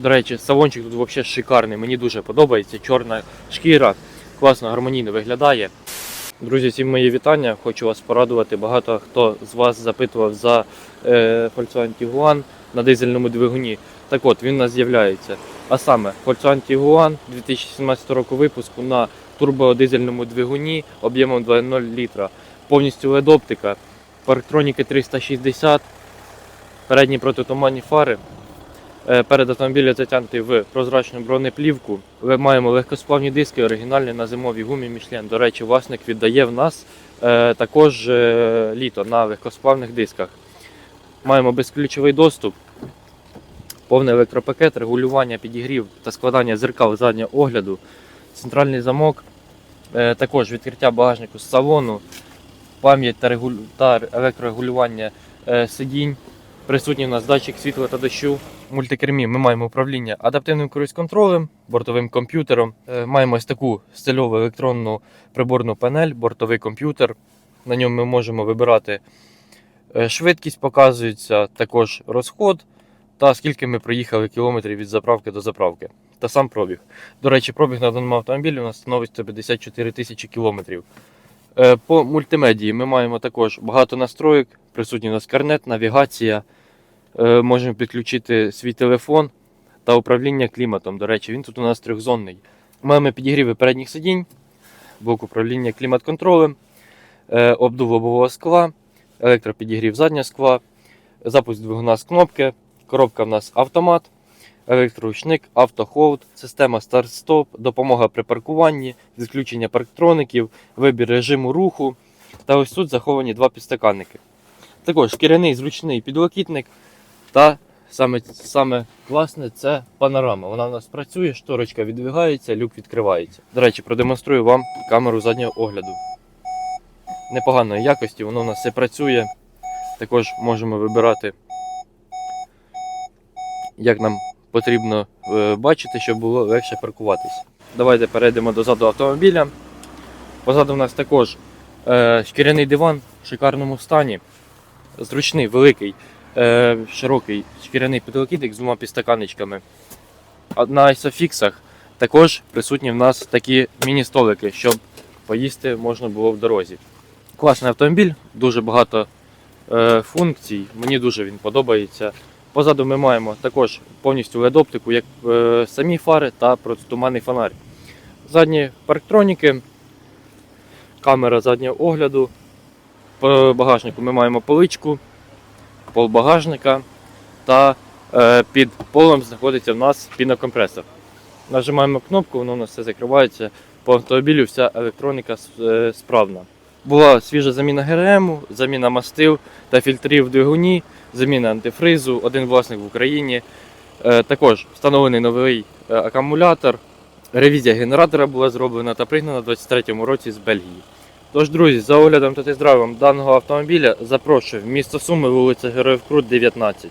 До речі, салончик тут взагалі шикарний, мені дуже подобається. Чорна шкіра, класно, гармонійно виглядає. Друзі, всім мої вітання. Хочу вас порадувати. Багато хто з вас запитував за е, Volkswagen Tiguan на дизельному двигуні. Так от, він у нас з'являється. А саме Volkswagen Tiguan 2017 року випуску на турбодизельному двигуні об'ємом 2.0 літра. Повністю LED-оптика, парктроніки 360, передні протитуманні фари. Е, Перед автомобілем затягнутий в прозрачну бронеплівку. Ми маємо легкосплавні диски, оригінальні на зимовій гумі Michelin. До речі, власник віддає в нас е, також е, літо на легкосплавних дисках. Маємо безключовий доступ, повний електропакет, регулювання підігрів та складання зеркал заднього огляду, центральний замок, також відкриття багажнику з салону, пам'ять та, електрорегулювання сидінь. Присутній у нас датчик світла та дощу. В мультикермі ми маємо управління адаптивним круїз-контролем, бортовим комп'ютером. Е, Маємо ось таку стильову електронну приборну панель, бортовий комп'ютер. На ньому ми можемо вибирати е, швидкість, показується також розход та скільки ми проїхали кілометрів від заправки до заправки. Та сам пробіг. До речі, пробіг на даному автомобілі у нас становить 154 тисячі кілометрів. Е, По мультимедії ми маємо також багато настроїк, присутній у нас карнет, навігація. Е, Можемо підключити свій телефон та управління кліматом. До речі, він тут у нас трьохзонний. Маємо підігріви передніх сидінь, блок управління клімат-контролем, е, обдув лобового скла, електропідігрів заднього скла, запуск двигуна з кнопки, коробка в нас автомат, електроручник, автохолд, система старт-стоп, допомога при паркуванні, відключення парктроників, вибір режиму руху. Та ось тут заховані два підстаканники. Також шкіряний зручний підлокітник та саме, саме класне це панорама. Вона у нас працює, шторочка відвигається, люк відкривається. До речі, продемонструю вам камеру заднього огляду. Непоганої якості, воно у нас все працює. Також можемо вибирати, як нам потрібно е, бачити, щоб було легше паркуватись. Давайте перейдемо до заду автомобіля. Позаду у нас також е, шкіряний диван в шикарному стані. Зручний, великий, е, широкий шкіряний підлокітник з двома підстаканничками. На айсофіксах також присутні в нас такі міні-столики, щоб поїсти можна було в дорозі. Класний автомобіль, дуже багато е, функцій. Мені дуже він подобається. Позаду ми маємо також повністю LED-оптику, як е, самі фари та протитуманний фонарь. Задні парктроніки, камера заднього огляду. По багажнику ми маємо поличку, пол багажника та е, під полом знаходиться в нас пінокомпресор. Нажимаємо кнопку, воно у нас все закривається. По автомобілю вся електроніка е, справна. Була свіжа заміна ГРМ, заміна мастил та фільтрів в двигуні, заміна антифризу, один власник в Україні. Е, Також встановлений новий акумулятор. Ревізія генератора була зроблена та пригнана у 2023 році з Бельгії. Тож, друзі, за оглядом та тест-драйвом даного автомобіля запрошую в місто Суми, вулиця Героїв Крут, 19.